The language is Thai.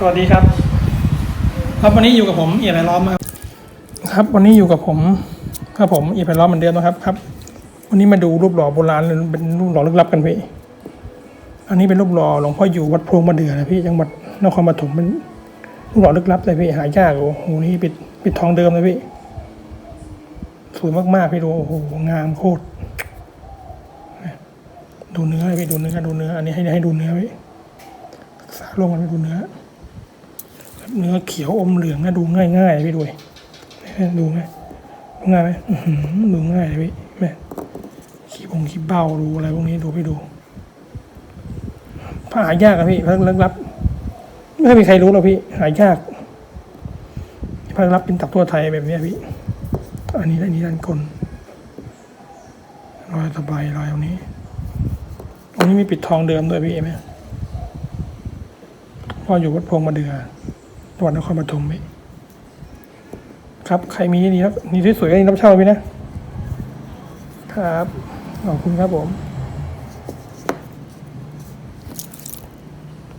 สวัสดีครับ ครับวันนี้อยู่กับผมเอียไรล้อมครับ ครับ วันนี้อยู่กับผมครับผมเอียไรล้อมเหมือนเดิมนะครับครับ วันนี้มาดูรูปหล่อโบราณเป็นรูปหล่อลึกลับกันพี่อันนี้เป็นรูปหล่อหลวงพ่ออยู่วัดโพรงมะเดื่อนะพี่จังหวัดนครปฐมเป็นรูปหล่อลึกลับเลยพี่หายากโอ้โหนี่ปิดปิดทองเดิมเลยพี่สวยมากๆพี่ดูโอ้โหงามโคตรดูเนื้อพี่ดูเนื้อดูเนื้ออันนี้ให้ให้ดูเนื้อพี่ศึกษาลงกันไปดูเนื้อ เนื้อเขียวอมเหลืองนะดูง่ายง่ายพี่ดูดิดูง่ายดูง่ายไหมดูง่ายเลยพี่แม่ขี้บงขี้เบ้าดูอะไรพวกนี้ดูพี่ดูผ้าหายากอะพี่เลิกลับไม่ค่อยมีใครรู้หรอกพี่หายากผ้าลึกลับเป็นตับทั่วไทยแบบนี้พี่อันนี้อันนี้ด้านกลรอยสบายรอยตรงนี้ตรงนี้มีปิดทองเดิมด้วยพี่เห็มพ่ออยู่วัดพงมาเดือ จังหวัดนครปฐมไหมครับใครมีนี่ครับนี่สวยๆนี่รับเช่าไหมนะครับขอบคุณครับผม